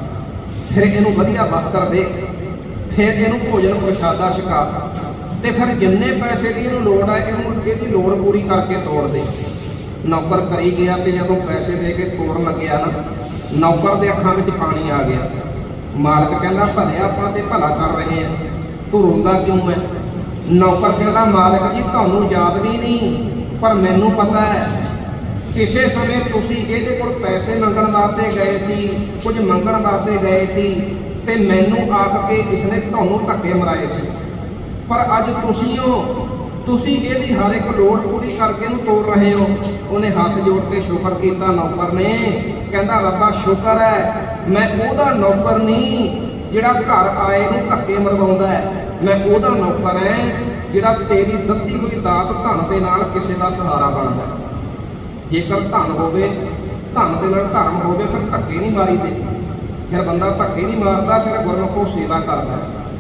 ਫਿਰ ਇਹਨੂੰ ਵਧੀਆ ਵਸਤਰ ਦੇ। ਫਿਰ ਇਹਨੂੰ ਭੋਜਨ ਪ੍ਰਸ਼ਾਦਾ ਛਕਾ। ਤੇ ਫਿਰ ਜਿੰਨੇ ਪੈਸੇ ਦੀ ਇਹਨੂੰ ਲੋੜ ਆ, ਇਹਨੂੰ ਇਹਦੀ ਲੋੜ ਪੂਰੀ ਕਰਕੇ ਤੋੜ ਦੇ। ਨੌਕਰ ਕਰੀ ਗਿਆ ਤੇ ਜਦੋਂ ਪੈਸੇ ਦੇ ਕੇ ਤੋੜਨ ਲੱਗਿਆ ਨਾ, ਨੌਕਰ ਦੇ ਅੱਖਾਂ ਵਿੱਚ ਪਾਣੀ ਆ ਗਿਆ। ਮਾਲਕ ਕਹਿੰਦਾ, ਭਲੇ ਆਪਾਂ ਤੇ ਭਲਾ ਕਰ ਰਹੇ ਆ। ਤੂੰ ਰੋਂਦਾ ਕਿਉਂ ਹੈ ਨੌਕਰ ਕਹਿੰਦਾ, ਮਾਲਕ ਜੀ, ਤੁਹਾਨੂੰ ਯਾਦ ਵੀ ਨਹੀਂ, ਪਰ ਮੈਨੂੰ ਪਤਾ ਹੈ ਕਿਸੇ ਸਮੇਂ ਤੁਸੀਂ ਇਹਦੇ ਕੋਲ ਪੈਸੇ ਮੰਗਣ ਵਾਸਤੇ ਗਏ ਸੀ, ਕੁਝ ਮੰਗਣ ਵਾਸਤੇ ਗਏ ਸੀ, ਤੇ ਮੈਨੂੰ ਆਖ ਕੇ ਇਸਨੇ ਤੁਹਾਨੂੰ ਧੱਕੇ ਮਰਾਏ ਸੀ। ਪਰ ਅੱਜ ਤੁਸੀਂ ਹੋ, ਤੁਸੀਂ ਇਹਦੀ ਹਰ ਇੱਕ ਲੋੜ ਪੂਰੀ ਕਰਕੇ ਨੂੰ ਤੋੜ ਰਹੇ ਹੋ। ਉਹਨੇ ਹੱਥ ਜੋੜ ਕੇ ਸ਼ੁਕਰ ਕੀਤਾ, ਨੌਕਰ ਨੇ। ਕਹਿੰਦਾ, ਰੱਬਾ, ਸ਼ੁਕਰ ਹੈ, ਮੈਂ ਉਹਦਾ ਨੌਕਰ ਨਹੀਂ, ਜਿਹੜਾ ਘਰ ਆਏ ਨੂੰ ਧੱਕੇ ਮਰਵਾਉਂਦਾ ਹੈ। ਮੈਂ ਉਹਦਾ ਨੌਕਰ ਹੈ, ਜਿਹੜਾ ਤੇਰੀ ਦਿੱਤੀ ਹੋਈ ਦਾਤ ਧਨ ਦੇ ਨਾਲ ਕਿਸੇ ਦਾ ਸਹਾਰਾ ਬਣਦਾ ਹੈ। ਜੇਕਰ ਧਨ ਹੋਵੇ, ਧਨ ਦੇ ਨਾਲ ਧਰਮ ਹੋਵੇ, ਫਿਰ ਧੱਕੇ ਨਹੀਂ ਮਾਰੀਦੇ। ਫਿਰ ਬੰਦਾ ਧੱਕੇ ਨਹੀਂ ਮਾਰਦਾ, ਫਿਰ ਗੁਰਮੁਖੋ ਸੇਵਾ ਕਰਦਾ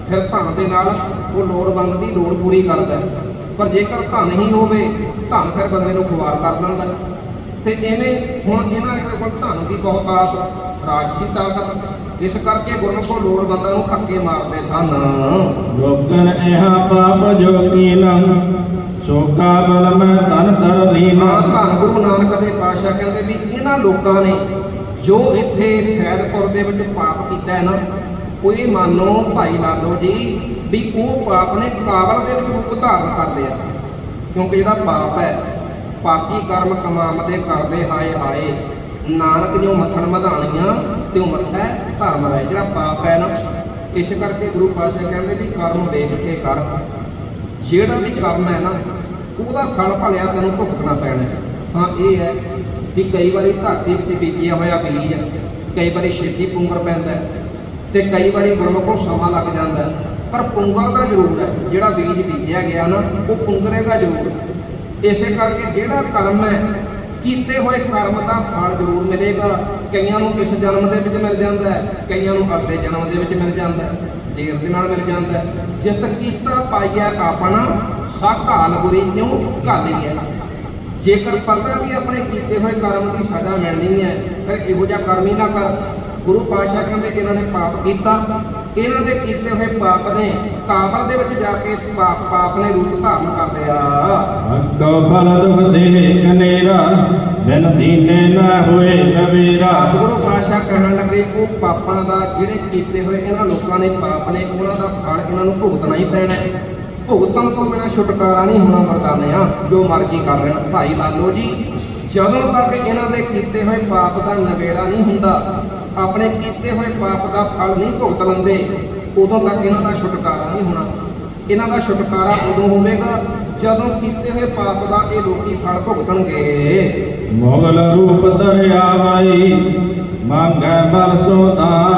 ਫਿਰ ਧਨ ਦੇ ਨਾਲ ਉਹ ਲੋੜਵੰਦ ਦੀ ਲੋੜ ਪੂਰੀ ਕਰਦਾ ਪਰ ਜੇਕਰ ਧਨ ਹੀ ਹੋਵੇ, ਧਨ ਫਿਰ ਬੰਦੇ ਨੂੰ ਖੁਆਰ ਕਰ ਦਿੰਦਾ ਤੇ ਐਵੇਂ ਹੁਣ ਇਹਨਾਂ ਦੇ ਕੋਲ ਧਨ ਦੀ ਬਹੁਤਾਤ ਰਾਜਸੀ ਤਾਕਤ। ਇਸ ਕਰਕੇ ਗੁਰਮੁਖੋ ਲੋੜਵੰਦਾਂ ਨੂੰ ਧੱਕੇ ਮਾਰਦੇ ਸਨ। ਲੋਕਨ ਇਹਾ ਪਾਪ ਜੋ ਕੀਨੰ ਸੋਕਾ ਬਲ ਮੈਂ ਤਨ ਤਰ ਲੀਨਾ ਧੰਨ ਗੁਰੂ ਨਾਨਕ ਦੇ ਪਾਤਸ਼ਾਹ ਕਹਿੰਦੇ ਵੀ ਇਹਨਾਂ ਲੋਕਾਂ ਨੇ ਜੋ ਇੱਥੇ ਸੈਦਪੁਰ ਦੇ ਵਿੱਚ ਪਾਪ ਕੀਤਾ ਹੈ ਨਾ ਉਹ ਮੰਨੋ, ਭਾਈ ਲਾਲੋ ਜੀ, ਵੀ ਉਹ ਪਾਪ ਨੇ ਕਾਬਲ ਦੇ ਵਿੱਚ ਰੂਪ ਧਾਰਨ ਕਰ ਲਿਆ। ਕਿਉਂਕਿ ਜਿਹੜਾ ਪਾਪ ਹੈ। ਪਾਪੀ ਕਰਮ ਕਮਾਮ ਦੇ ਕਰਦੇ ਹਾਏ ਹਾਏ, ਨਾਨਕ ਜੋ ਮੱਥਣ ਮਧਾਣੀਆਂ ਤੇ ਉਹ ਮੱਥਾ ਧਰਮ ਦਾ ਜਿਹੜਾ ਪਾਪ ਹੈ ਨਾ, ਇਸ ਕਰਕੇ ਗੁਰੂ ਪਾਤਸ਼ਾਹ ਕਹਿੰਦੇ ਵੀ ਕਰਮ ਵੇਖ ਕੇ ਕਰ। ਜਿਹੜਾ ਵੀ ਕੰਮ ਹੈ ਨਾ, ਉਹਦਾ ਫਲ ਭਲਿਆ ਤੈਨੂੰ ਭੁਗਤਣਾ ਪੈਣਾ ਹਾਂ। ਇਹ ਹੈ ਕਿ ਕਈ ਵਾਰੀ ਧਰਤੀ ਉੱਤੇ ਬੀਜਿਆ ਹੋਇਆ ਬੀਜ, ਕਈ ਵਾਰੀ ਛੇਤੀ ਪੁੰਗਰ ਪੈਂਦਾ ਹੈ ਤੇ ਕਈ ਵਾਰੀ ਗੁਰਮੁਖੋਂ ਸਮਾਂ ਲੱਗ ਜਾਂਦਾ ਪਰ ਪੁੰਗਰ ਦਾ ਜ਼ਰੂਰ ਹੈ, ਜਿਹੜਾ ਬੀਜ ਬੀਜਿਆ ਗਿਆ ਨਾ, ਉਹ ਪੁੰਗਰੇਗਾ ਜ਼ਰੂਰ ਇਸੇ ਕਰਕੇ ਜਿਹੜਾ ਕਰਮ ਹੈ, ਕੀਤੇ ਹੋਏ ਕਰਮ ਦਾ ਫਲ ਜ਼ਰੂਰ ਮਿਲੇਗਾ। ਕਈਆਂ ਨੂੰ ਇਸ ਜਨਮ ਦੇ ਵਿੱਚ ਮਿਲ ਜਾਂਦਾ ਹੈ, ਕਈਆਂ ਨੂੰ ਅਗਲੇ ਜਨਮ ਦੇ ਵਿੱਚ ਮਿਲ ਜਾਂਦਾ ਹੈ। ਦੇਰ ਦੇ ਨਾਲ ਮਿਲ ਜਾਂਦਾ ਹੈ। ਜਿਤ ਕੀਤਾ ਪਾਈਐ ਆਪਣਾ ਸਾਕਾਲ ਬੁਰੀ ਕਿਉਂ ਘਾਲੀਐ ਜੇਕਰ ਪਤਾ ਵੀ ਆਪਣੇ ਕੀਤੇ ਹੋਏ ਕਰਮ ਦੀ ਸਜ਼ਾ ਮਿਲਣੀ ਹੈ ਫਿਰ ਇਹੋ ਜਿਹਾ ਕਰਮ ਹੀ ਨਾ ਕਰ। ਗੁਰੂ ਪਾਤਸ਼ਾਹ ਕਹਿੰਦੇ ਇਹਨਾਂ ਨੇ ਪਾਪ ਕੀਤਾ ਇਹਨਾਂ ਦੇ ਕੀਤੇ ਹੋਏ ਪਾਪ ਨੇ ਕਾਬਲ ਦੇ ਵਿੱਚ ਜਾ ਕੇ ਪਾਪ ਪਾਪ ਨੇ ਰੂਪ ਧਾਰਨ ਕਰ ਲਿਆ। ਅੱਗੋ ਫਲ ਦੁਖ ਦੇ ਕਨੇਰਾ ਬਿਨ ਦੀਨੇ ਨਾ ਹੋਏ ਨਵੇਰਾ। ਕਹਿਣ ਲੱਗੇ, ਉਹ ਪਾਪਾਂ ਦਾ ਜਿਹੜੇ ਕੀਤੇ ਹੋਏ ਇਹਨਾਂ ਲੋਕਾਂ ਨੇ ਪਾਪ ਨੇ, ਉਹਨਾਂ ਦਾ ਫਲ ਇਹਨਾਂ ਨੂੰ ਭੁਗਤਣਾ ਹੀ ਪੈਣਾ ਹੈ। ਭੁਗਤਣ ਤੋਂ ਬਿਨਾਂ ਛੁਟਕਾਰਾ ਨਹੀਂ ਹੋਣਾ ਮਰਦਾਨਿਆ ਜੋ ਮਰਜ਼ੀ ਕਰ ਲੈਣ। ਭਾਈ ਲਾਲੋ ਜੀ, ਜਦੋਂ ਤੱਕ ਇਹਨਾਂ ਦੇ ਕੀਤੇ ਹੋਏ ਪਾਪ ਦਾ ਨਵੇੜਾ ਨਹੀਂ ਹੁੰਦਾ, ਆਪਣੇ ਕੀਤੇ ਹੋਏ ਪਾਪ ਦਾ ਫਲ ਨਹੀਂ ਭੁਗਤ ਲੈਂਦੇ, ਉਦੋਂ ਤੱਕ ਇਹਨਾਂ ਦਾ ਛੁਟਕਾਰਾ ਨਹੀਂ ਹੋਣਾ। ਇਹਨਾਂ ਦਾ ਛੁਟਕਾਰਾ ਉਦੋਂ ਹੋਵੇਗਾ, ਜਦੋਂ ਕੀਤੇ ਹੋਏ ਪਾਪ ਦਾ ਇਹ ਲੋਕੀ ਫਲ ਭੁਗਤਣਗੇ। ਮੁਗਲ ਰੂਪ ਦਰਿਆਵਾਈ ਮੰਗੈ ਬਲ ਦਾਨ